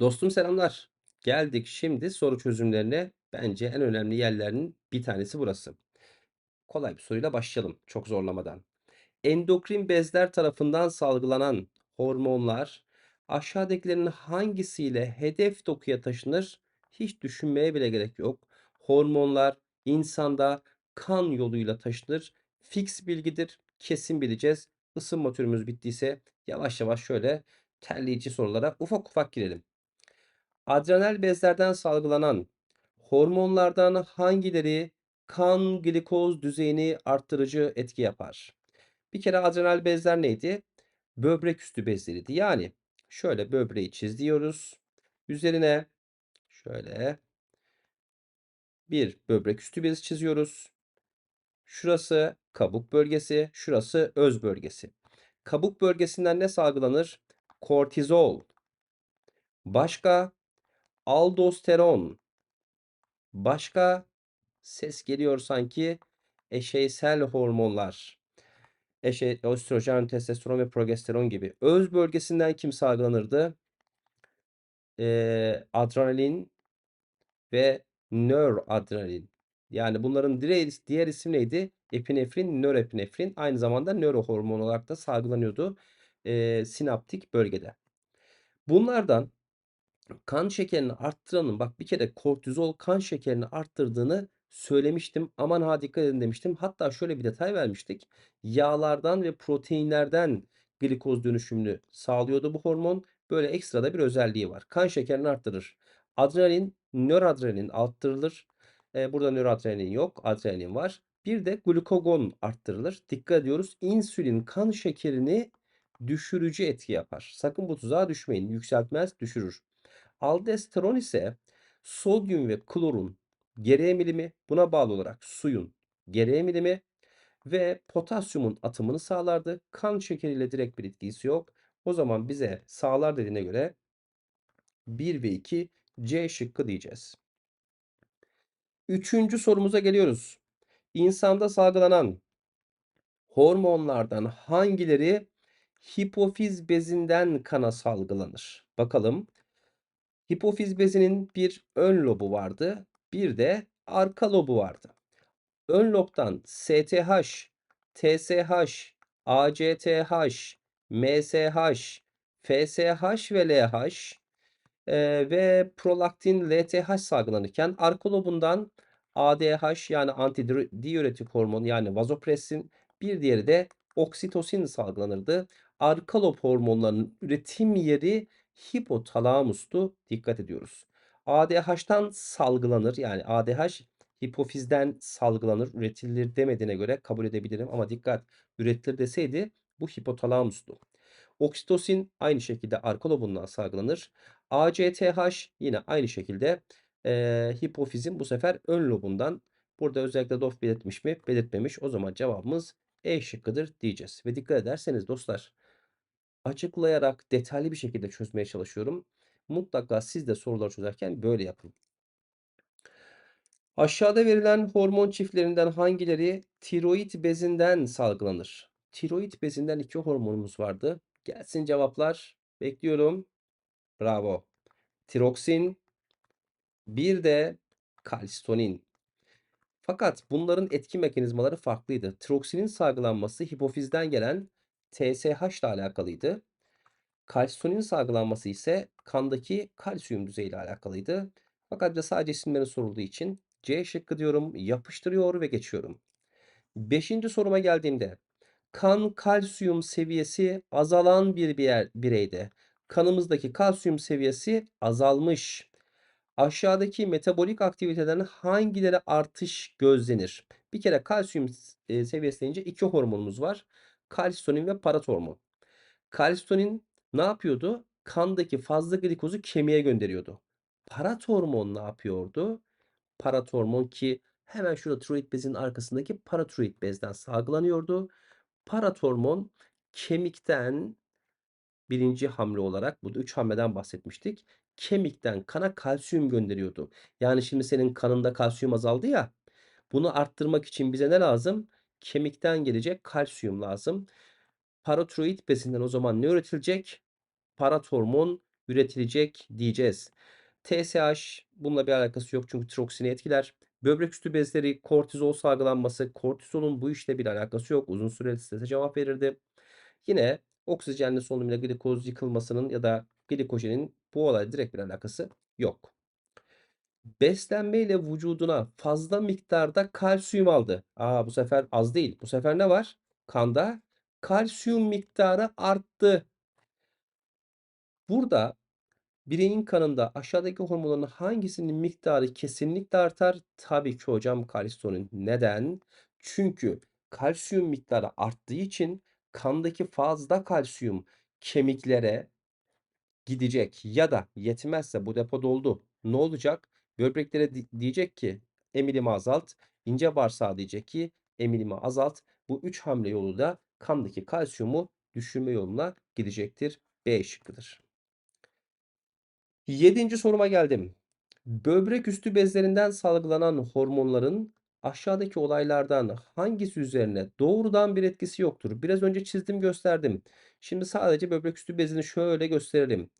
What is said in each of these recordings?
Dostum selamlar. Geldik şimdi soru çözümlerine. Bence en önemli yerlerinin bir tanesi burası. Kolay bir soruyla başlayalım, çok zorlamadan. Endokrin bezler tarafından salgılanan hormonlar aşağıdakilerin hangisiyle hedef dokuya taşınır? Hiç düşünmeye bile gerek yok. Hormonlar insanda kan yoluyla taşınır. Fix bilgidir. Kesin bileceğiz. Isınma türümüz bittiyse yavaş yavaş şöyle terleyici sorulara ufak ufak girelim. Adrenal bezlerden salgılanan hormonlardan hangileri kan glikoz düzeyini arttırıcı etki yapar? Bir kere adrenal bezler neydi? Böbrek üstü bezleriydi. Yani şöyle böbreği çiziyoruz. Üzerine şöyle bir böbrek üstü bezi çiziyoruz. Şurası kabuk bölgesi, şurası öz bölgesi. Kabuk bölgesinden ne salgılanır? Kortizol. Başka aldosteron. Başka ses geliyor sanki eşeysel hormonlar. Eşe, östrojen, testosteron ve progesteron gibi. Öz bölgesinden kim salgılanırdı? Ee, adrenalin ve nöradrenalin. Yani bunların diğer isim neydi? Epinefrin, nörepinefrin. Aynı zamanda nörohormon olarak da salgılanıyordu e, sinaptik bölgede. Bunlardan kan şekerini arttıranın bak bir kere kortizol kan şekerini arttırdığını söylemiştim. Aman ha dikkat edin demiştim. Hatta şöyle bir detay vermiştik. Yağlardan ve proteinlerden glikoz dönüşümünü sağlıyordu bu hormon. Böyle ekstra da bir özelliği var. Kan şekerini arttırır. Adrenalin, nöradrenalin arttırılır. Burada nöradrenalin yok, adrenalin var. Bir de glukagon arttırılır. Dikkat ediyoruz. İnsülin kan şekerini düşürücü etki yapar. Sakın bu tuzağa düşmeyin. Yükseltmez, düşürür. Aldosteron ise sodyum ve klorun geri emilimi buna bağlı olarak suyun geri emilimi ve potasyumun atımını sağlardı. Kan şekeriyle direkt bir etkisi yok. O zaman bize sağlar dediğine göre 1 ve 2 C şıkkı diyeceğiz. Üçüncü sorumuza geliyoruz. İnsanda salgılanan hormonlardan hangileri hipofiz bezinden kana salgılanır? Bakalım. Hipofiz bezinin bir ön lobu vardı. Bir de arka lobu vardı. Ön lobdan STH, TSH, ACTH, MSH, FSH ve LH e, ve prolaktin LTH salgılanırken arka lobundan ADH yani antidiüretik hormon yani vazopressin bir diğeri de oksitosin salgılanırdı. Arka lob hormonlarının üretim yeri hipotalamustu. Dikkat ediyoruz. ADH'tan salgılanır. Yani ADH hipofizden salgılanır, üretilir demediğine göre kabul edebilirim. Ama dikkat üretilir deseydi bu hipotalamustu. Oksitosin aynı şekilde arka lobundan salgılanır. ACTH yine aynı şekilde e, hipofizin bu sefer ön lobundan. Burada özellikle DOF belirtmiş mi? Belirtmemiş. O zaman cevabımız E şıkkıdır diyeceğiz. Ve dikkat ederseniz dostlar açıklayarak detaylı bir şekilde çözmeye çalışıyorum. Mutlaka siz de soruları çözerken böyle yapın. Aşağıda verilen hormon çiftlerinden hangileri tiroid bezinden salgılanır? Tiroid bezinden iki hormonumuz vardı. Gelsin cevaplar. Bekliyorum. Bravo. Tiroksin. Bir de kalsitonin. Fakat bunların etki mekanizmaları farklıydı. Tiroksinin salgılanması hipofizden gelen TSH ile alakalıydı. Kalsitonin salgılanması ise kandaki kalsiyum düzeyi ile alakalıydı. Fakat bize sadece isimleri sorulduğu için C şıkkı diyorum, yapıştırıyor ve geçiyorum. Beşinci soruma geldiğimde kan kalsiyum seviyesi azalan bir bireyde kanımızdaki kalsiyum seviyesi azalmış. Aşağıdaki metabolik aktivitelerin hangileri artış gözlenir? Bir kere kalsiyum e, seviyesi deyince iki hormonumuz var. Kalsitonin ve paratormon. Kalsitonin ne yapıyordu? Kandaki fazla glikozu kemiğe gönderiyordu. Paratormon ne yapıyordu? Paratormon ki hemen şurada tiroid bezinin arkasındaki paratiroid bezden salgılanıyordu. Paratormon kemikten birinci hamle olarak burada üç hamleden bahsetmiştik. Kemikten kana kalsiyum gönderiyordu. Yani şimdi senin kanında kalsiyum azaldı ya. Bunu arttırmak için bize ne lazım? Kemikten gelecek kalsiyum lazım. Paratiroid bezinden o zaman ne üretilecek? Paratormon üretilecek diyeceğiz. TSH bununla bir alakası yok çünkü tiroksini etkiler. Böbrek üstü bezleri kortizol salgılanması. Kortizolun bu işle bir alakası yok. Uzun süreli strese cevap verirdi. Yine oksijenli solunumla glikoz yıkılmasının ya da glikojenin bu olayla direkt bir alakası yok. Beslenmeyle vücuduna fazla miktarda kalsiyum aldı. Aa, bu sefer az değil. Bu sefer ne var? Kanda kalsiyum miktarı arttı. Burada bireyin kanında aşağıdaki hormonların hangisinin miktarı kesinlikle artar? Tabii ki hocam kalsitonin. Neden? Çünkü kalsiyum miktarı arttığı için kandaki fazla kalsiyum kemiklere gidecek ya da yetmezse bu depo doldu. Ne olacak? Böbreklere diyecek ki emilimi azalt. İnce bağırsağı diyecek ki emilimi azalt. Bu üç hamle yoluyla kandaki kalsiyumu düşürme yoluna gidecektir. B şıkkıdır. Yedinci soruma geldim. Böbrek üstü bezlerinden salgılanan hormonların aşağıdaki olaylardan hangisi üzerine doğrudan bir etkisi yoktur? Biraz önce çizdim gösterdim. Şimdi sadece böbrek üstü bezini şöyle gösterelim.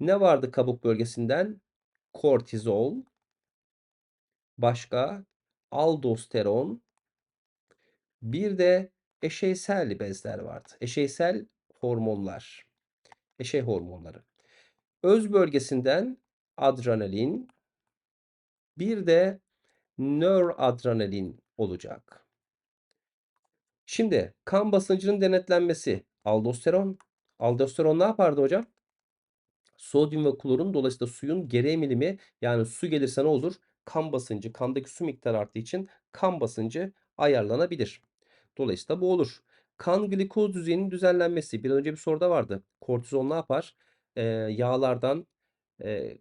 Ne vardı kabuk bölgesinden? Kortizol. Başka? Aldosteron. Bir de eşeysel bezler vardı. Eşeysel hormonlar. Eşey hormonları. Öz bölgesinden adrenalin. Bir de nöradrenalin olacak. Şimdi kan basıncının denetlenmesi. Aldosteron. Aldosteron ne yapardı hocam? Sodyum ve klorun dolayısıyla suyun geri emilimi yani su gelirse ne olur? Kan basıncı, kandaki su miktarı arttığı için kan basıncı ayarlanabilir. Dolayısıyla bu olur. Kan glikoz düzeyinin düzenlenmesi. Bir önce bir soruda vardı. Kortizol ne yapar? Ee, yağlardan e,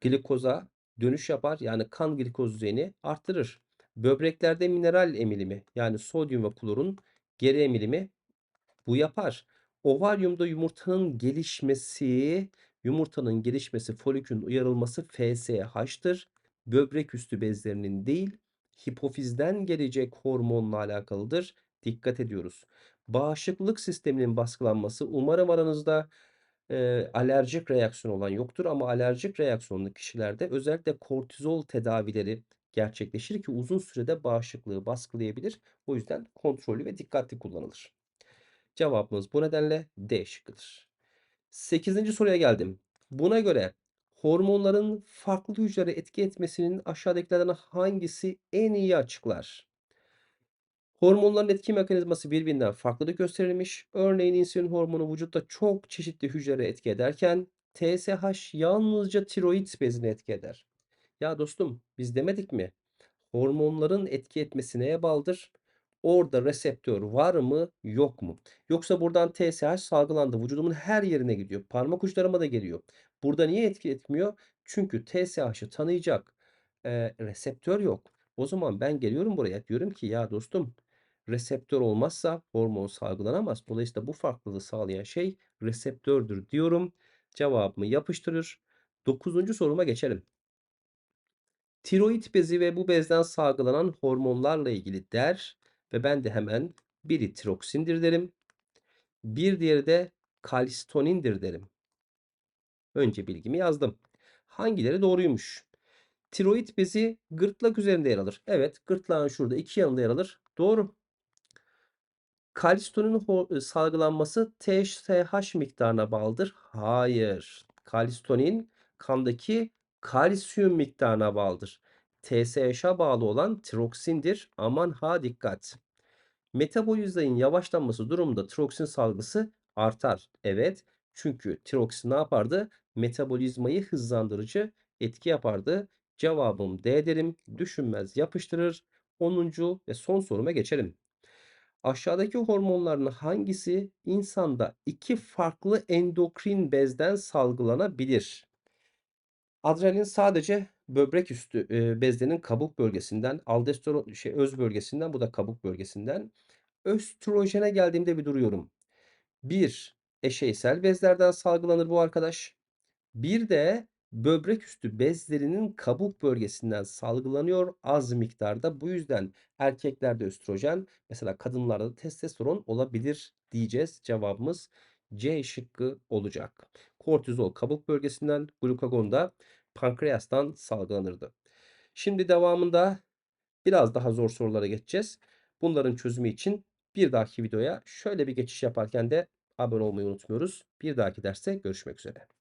glikoza dönüş yapar. Yani kan glikoz düzeyini arttırır. Böbreklerde mineral emilimi yani sodyum ve klorun geri emilimi bu yapar. Ovaryumda yumurtanın gelişmesi, yumurtanın gelişmesi, folikülün uyarılması FSH'tır. Böbrek üstü bezlerinin değil, hipofizden gelecek hormonla alakalıdır. Dikkat ediyoruz. Bağışıklık sisteminin baskılanması umarım aranızda e, alerjik reaksiyon olan yoktur ama alerjik reaksiyonlu kişilerde özellikle kortizol tedavileri gerçekleşir ki uzun sürede bağışıklığı baskılayabilir. O yüzden kontrollü ve dikkatli kullanılır. Cevabımız bu nedenle D şıkkıdır. 8. soruya geldim. Buna göre hormonların farklı hücrelere etki etmesinin aşağıdakilerden hangisi en iyi açıklar? Hormonların etki mekanizması birbirinden farklı gösterilmiş. Örneğin insülin hormonu vücutta çok çeşitli hücrelere etki ederken TSH yalnızca tiroid bezine etki eder. Ya dostum biz demedik mi? Hormonların etki etmesi neye bağlıdır? Orada reseptör var mı yok mu? Yoksa buradan TSH salgılandı. Vücudumun her yerine gidiyor. Parmak uçlarıma da geliyor. Burada niye etki etmiyor? Çünkü TSH'ı tanıyacak e, reseptör yok. O zaman ben geliyorum buraya diyorum ki ya dostum reseptör olmazsa hormon salgılanamaz. Dolayısıyla bu farklılığı sağlayan şey reseptördür diyorum. Cevabımı yapıştırır. Dokuzuncu soruma geçelim. Tiroid bezi ve bu bezden salgılanan hormonlarla ilgili der ve ben de hemen biri tiroksindir derim. Bir diğeri de kalsitonindir derim. Önce bilgimi yazdım. Hangileri doğruymuş? Tiroid bezi gırtlak üzerinde yer alır. Evet, gırtlağın şurada iki yanında yer alır. Doğru. Kalsitonin salgılanması TSH miktarına bağlıdır. Hayır. Kalsitonin kandaki kalsiyum miktarına bağlıdır. TSH'a bağlı olan tiroksindir. Aman ha dikkat. Metabolizmanın yavaşlanması durumunda tiroksin salgısı artar. Evet. Çünkü tiroksin ne yapardı? Metabolizmayı hızlandırıcı etki yapardı. Cevabım D derim. Düşünmez yapıştırır. 10. ve son soruma geçelim. Aşağıdaki hormonların hangisi insanda iki farklı endokrin bezden salgılanabilir? Adrenalin sadece böbrek üstü e, bezlerinin kabuk bölgesinden, aldosteron şey öz bölgesinden, bu da kabuk bölgesinden. Östrojene geldiğimde bir duruyorum. Bir eşeysel bezlerden salgılanır bu arkadaş. Bir de böbrek üstü bezlerinin kabuk bölgesinden salgılanıyor az miktarda. Bu yüzden erkeklerde östrojen, mesela kadınlarda da testosteron olabilir diyeceğiz. Cevabımız C şıkkı olacak. Kortizol kabuk bölgesinden, glukagon da pankreastan salgılanırdı. Şimdi devamında biraz daha zor sorulara geçeceğiz. Bunların çözümü için bir dahaki videoya şöyle bir geçiş yaparken de abone olmayı unutmuyoruz. Bir dahaki derste görüşmek üzere.